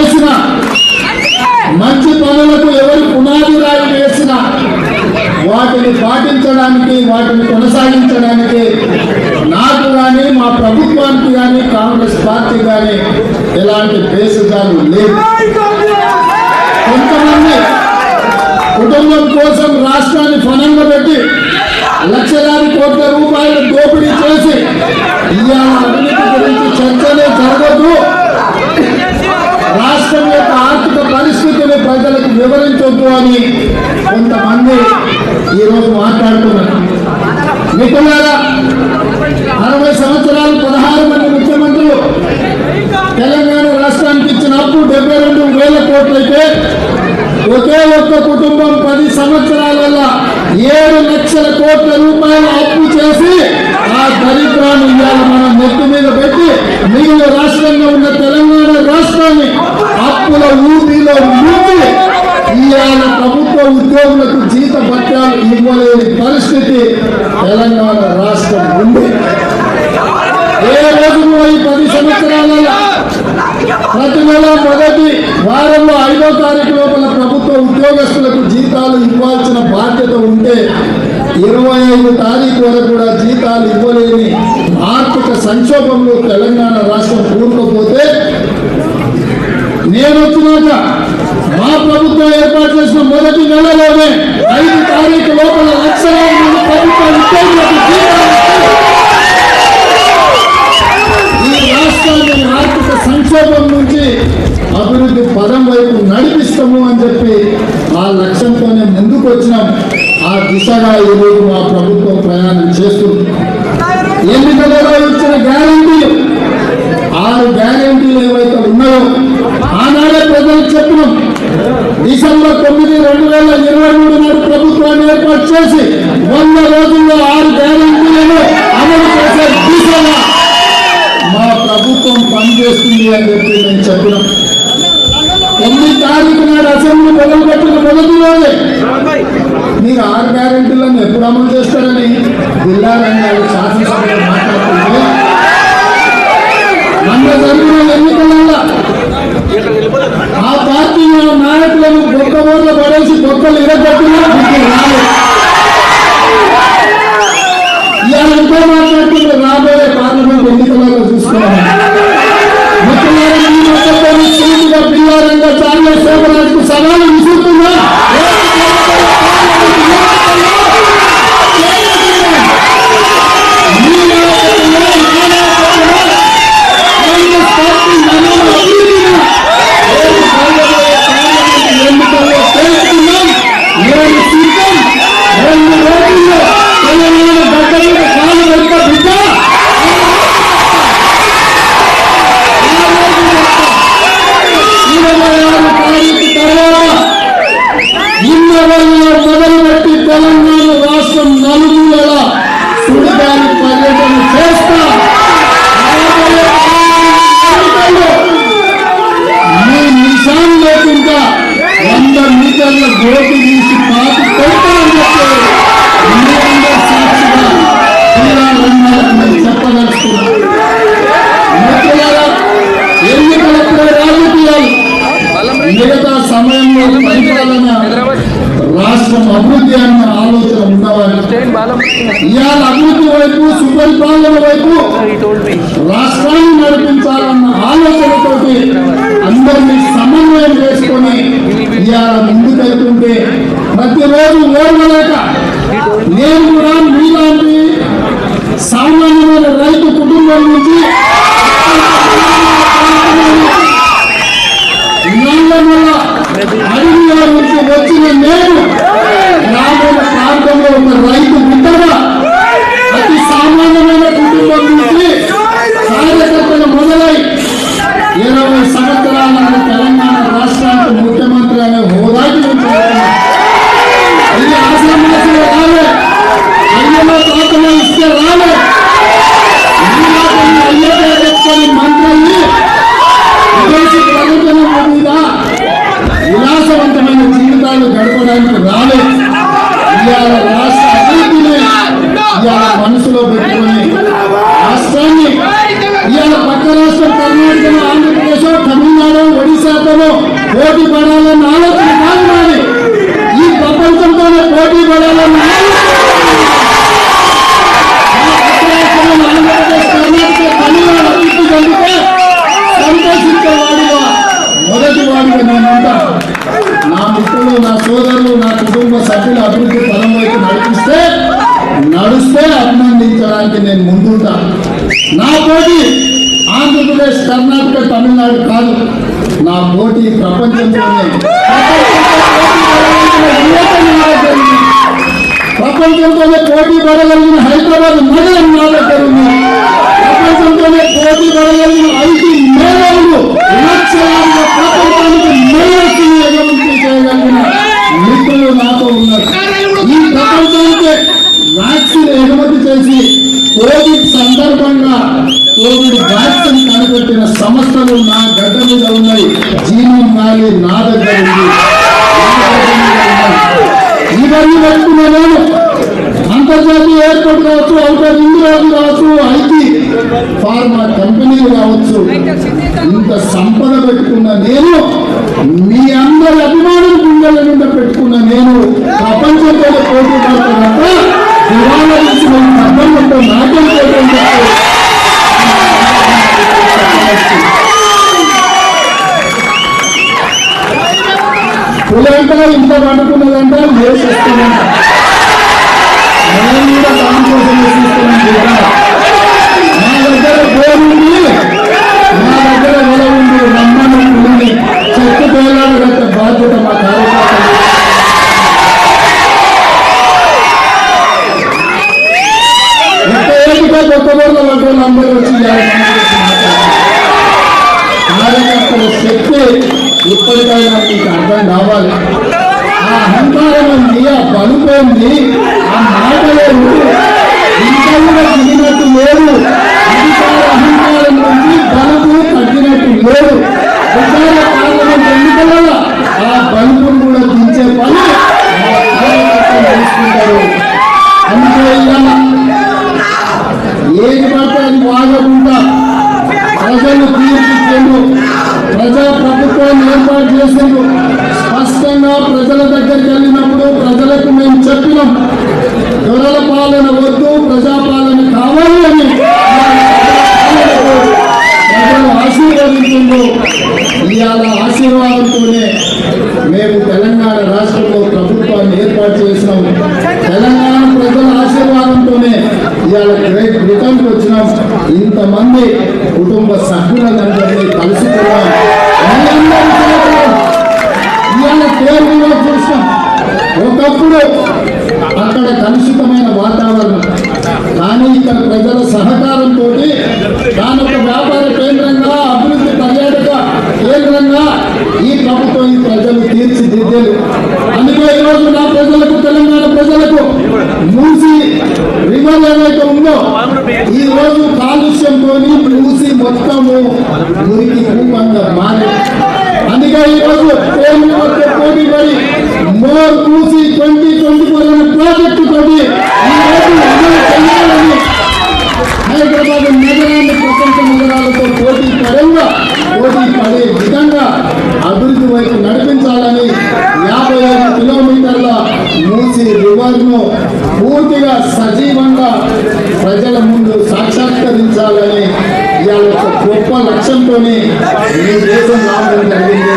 చేసిన మంచి పనులకు ఎవరు పునాది రాయి వేసిన వాటిని పాటించడానికి వాటిని కొనసాగించడానికి నాకు కానీ మా ప్రభుత్వానికి కానీ కాంగ్రెస్ పార్టీ కానీ ఎలాంటి బేసిజాలు లేవు. కొంతమంది కుటుంబం కోసం రాష్ట్రాన్ని ఫలంగా పెట్టి లక్షలాది కోట్ల రూపాయలు దోపిడీ చేసి ఇవాళ అవినీతి గురించి చర్చనే జరగదు రాష్ట్రం యొక్క ఆర్థిక పరిస్థితిని ప్రజలకు వివరించొద్దు అని కొంతమంది ఈరోజు మాట్లాడుతున్నారు. మిత్రులారా అరవై సంవత్సరాలు పదహారు మంది ముఖ్యమంత్రులు తెలంగాణ రాష్ట్రానికి ఇచ్చిన అప్పు డెబ్బై రెండు వేల కోట్లయితే ఒకే ఒక్క కుటుంబం పది సంవత్సరాల ఏడు లక్షల కోట్ల రూపాయల అప్పు చేసి ఆ దరిద్రాన్ని ఇవాళ మనం నెత్తి మీద పెట్టి మిగిలిన రాష్ట్రంలో ఉన్న తెలంగాణ రాష్ట్రాన్ని అప్పుల ఊపిలో ముంచి ఇవాళ ప్రభుత్వ ఉద్యోగులకు జీత పత్రాలు ఇవ్వలేని పరిస్థితి తెలంగాణ రాష్ట్రం ఉంది. ఏ రోజు ఈ పది సంవత్సరాల ప్రతి నెల మొదటి వారంలో ఐదో తారీఖు లోపల ప్రభుత్వ ఉద్యోగస్తులకు జీతాలు ఇవ్వాల్సిన బాధ్యత ఉంటే ఇరవై ఐదు తారీఖు వరకు కూడా జీతాలు ఇవ్వలేని ఆర్థిక సంక్షోభంలో తెలంగాణ రాష్ట్రం కూరుకుపోతే నేను వచ్చినాక మా ప్రభుత్వం ఏర్పాటు చేసిన మొదటి నెలలోనే ఐదు తారీఖు లోపల లక్షలాది మంది ప్రభుత్వ ఉద్యోగులకు ఈ రాష్ట్రాన్ని ఆర్థిక సంక్షోభం నుంచి అభివృద్ధి పదం వైపు నడిపిస్తాము అని చెప్పి ఆ లక్ష్యంతోనే ముందుకు వచ్చినాం. ఆ దిశగా ఈరోజు మా ప్రభుత్వం ప్రయాణం చేస్తుంది. ఎన్నికలలో ఇచ్చిన గ్యారంటీలు ఆరు గ్యారంటీలు ఏవైతే ఉన్నాయో ఆనాడే ప్రజలకు చెప్పినాం. డిసెంబర్ తొమ్మిది రెండు వేల ఇరవై మూడు నాడు ప్రభుత్వాన్ని ఏర్పాటు చేసి వంద రోజుల్లో ఆరు గ్యారెంటీలను అమలు చేసే దిశగా మా ప్రభుత్వం పనిచేస్తుంది అని చెప్పి నేను చెప్పినాం. తొమ్మిది తారీఖు నాడు అసెంబ్లీ మొదలుపెట్టిన మొదటి రోజే మీరు ఆరు గ్యారెంటీలను ఎప్పుడు అమలు చేస్తారని జిల్లా రంగాలు శాసనసభలో మాట్లాడుతుంటే మొన్న జరిగిన ఎన్నికల ఆ పార్టీ నాయకులను కుక్కలు గొప్పలు ఇరగొట్టినా మీకు ఎంతో మాట్లాడుతుంటే రాబోయే పార్లమెంట్ ఎన్నికలలో చూసుకోవాలి ముఖ్యమైన ఈ మొత్తంలోని సీటుగా పిల్లారంగా చాలా శోభరాజుకు సవాలు సుడిగాలి పర్యటన చేస్తా. మీ నిశాన్ లేకుండా వంద మీటర్ల గోటు తీసి పాతి కొడతామని చెప్పి సాక్షిగా చెప్పదలుచుకున్నాను ఎన్నికలప్పుడు రాజకీయాలు మిగతా సమయంలో పరిపాలన రాష్ట్రం అభివృద్ధి అన్న ఆలోచన ఉన్నవారు ఇవాళ అభివృద్ధి వైపు సుపరిపాలన వైపు రాష్ట్రాన్ని నడిపించాలన్న ఆలోచనతోటి అందరినీ సమన్వయం చేసుకొని ఇవాళ ముందుకెళ్తుంటే ప్రతిరోజు ఓర్వలేక నేను కూడా మీలాంటి సామాన్యమైన రైతు కుటుంబం నుంచి సంవత్సరాలు గడపడానికి రాలేదు ఇవాళ రాష్ట్ర అభివృద్ధిని ఇవాళ మనసులో పెట్టుకొని రాష్ట్రాన్ని ఇవాళ పక్క రాష్ట్రం కర్ణాటక ఆంధ్రప్రదేశ్ తమిళనాడు ఒడిశాతో పోటీ పడాలన్న ఆలోచన కాదు ఈ ప్రపంచంతోనే పోటీ పడాలన్న ఆలోచన అభినందించడానికి నేను ముందుంటా. నా పోటీ ఆంధ్రప్రదేశ్ కర్ణాటక తమిళనాడు కాదు. నా పోటీ ప్రపంచంలోనే. ప్రపంచంతోనే పోటీ పడగలిగిన హైదరాబాద్ మహిళ నా దగ్గర ఉంది. పోటీ పడగలిగిన కనిపెట్టిన నా గడ్డ మీద ఉన్నాయి. జీవం వ్యాలీ నా దగ్గర ఉంది. ఇవన్నీ పెట్టుకున్న నేను. అంతర్జాతీయ ఎయిర్పోర్ట్ కావచ్చు అవుటర్ ఇందిరాజు కావచ్చు ఐటీ ఫార్మా కంపెనీలు కావచ్చు. ఇంత సంపద పెట్టుకున్న నేను మీ అందరి అభిమానం గుండెల నిండా పెట్టుకున్న నేను ప్రపంచంతో పోటీ పడుతున్నట్ట దివాళా ఇచ్చిన ఈ ఇలాంటి చెప్పు. పులంట ఇంత పండుకున్నదంట వేసేస్తుందంట కూడా దగ్గర గోరు ఉంది. దగ్గర వెల ఉంది. ఆ అహంకారం ఉంది ఆ పలుపు ఉంది ఆ మాటలేదు ఇంకా కూడా లేదు అధికార అహంకారం నుంచి బలుపు తగ్గినట్టు లేదు విచార పార్లమెంట్ ఎన్నికల ఆ బలుపును కూడా దించే పని ఆ కార్యకర్తలు తీసుకుంటారు అందుకే ఇవాళ ఏది పడితే అది వాగకుండా ప్రజలు తీర్చిచ్చేందు ప్రజా ప్రభుత్వాన్ని ఏర్పాటు చేసేందు స్పష్టంగా ప్రజల దగ్గరికి వెళ్ళినప్పుడు ప్రజలకు మేము చెప్పినాం దొరల పాలన వద్దు ప్రజాపాలన కావాలి అని ప్రజలు ఆశీర్వదించిండు ఇవాళ ఆశీర్వాదంతోనే మేము తెలంగాణ రాష్ట్రంలో ప్రభుత్వాన్ని ఏర్పాటు చేసినాం. తెలంగాణ ప్రజల ఆశీర్వాదంతోనే ఇవాళ గ్రేట్ బ్రిటన్కి వచ్చినాం. ఇంతమంది కుటుంబ సభ్యులందరినీ కలుసుకున్నాం. మీరందరూ చేతులు ఇవాళ కేరళలో చూసాం ఒకప్పుడు అక్కడ కలుషితమైన వాతావరణం. కానీ ఇక్కడ ప్రజల సహకారంతో దాని ఒక వ్యాపార కేంద్రంగా అభివృద్ధి పర్యాటక కేంద్రంగా ఈ ప్రభుత్వం ఈ ప్రజలు తీర్చిదిద్దారు అందుకే ఈరోజు నా ప్రజలకు తెలంగాణ ప్రజలకు మూసి రివర్ ఏదైతే ఉందో ఈ రోజు కాలుష్యంతో మూసి మొత్తము మురికి రూపంగా మారే అందుకే ఈరోజు పోటీ పడి మోర్ కూసి ట్వంటీ ట్వంటీ ఫోర్ అనే ప్రాజెక్టు తోటి ఈ అమలు చేయాలని హైదరాబాద్ నగరాన్ని ప్రపంచ నగరాలతో పోటీ పరంగా పోటీ పడే విధంగా అభివృద్ధి వైపు నడిపించాలని యాభై ఐదు కిలోమీటర్ల మూసి రివర్ను పూర్తిగా సజీవంగా ప్రజల ముందు సాక్షాత్కరించాలని ఇవాళ ఒక గొప్ప లక్ష్యంతో ఈ దేశం రావడం జరిగింది.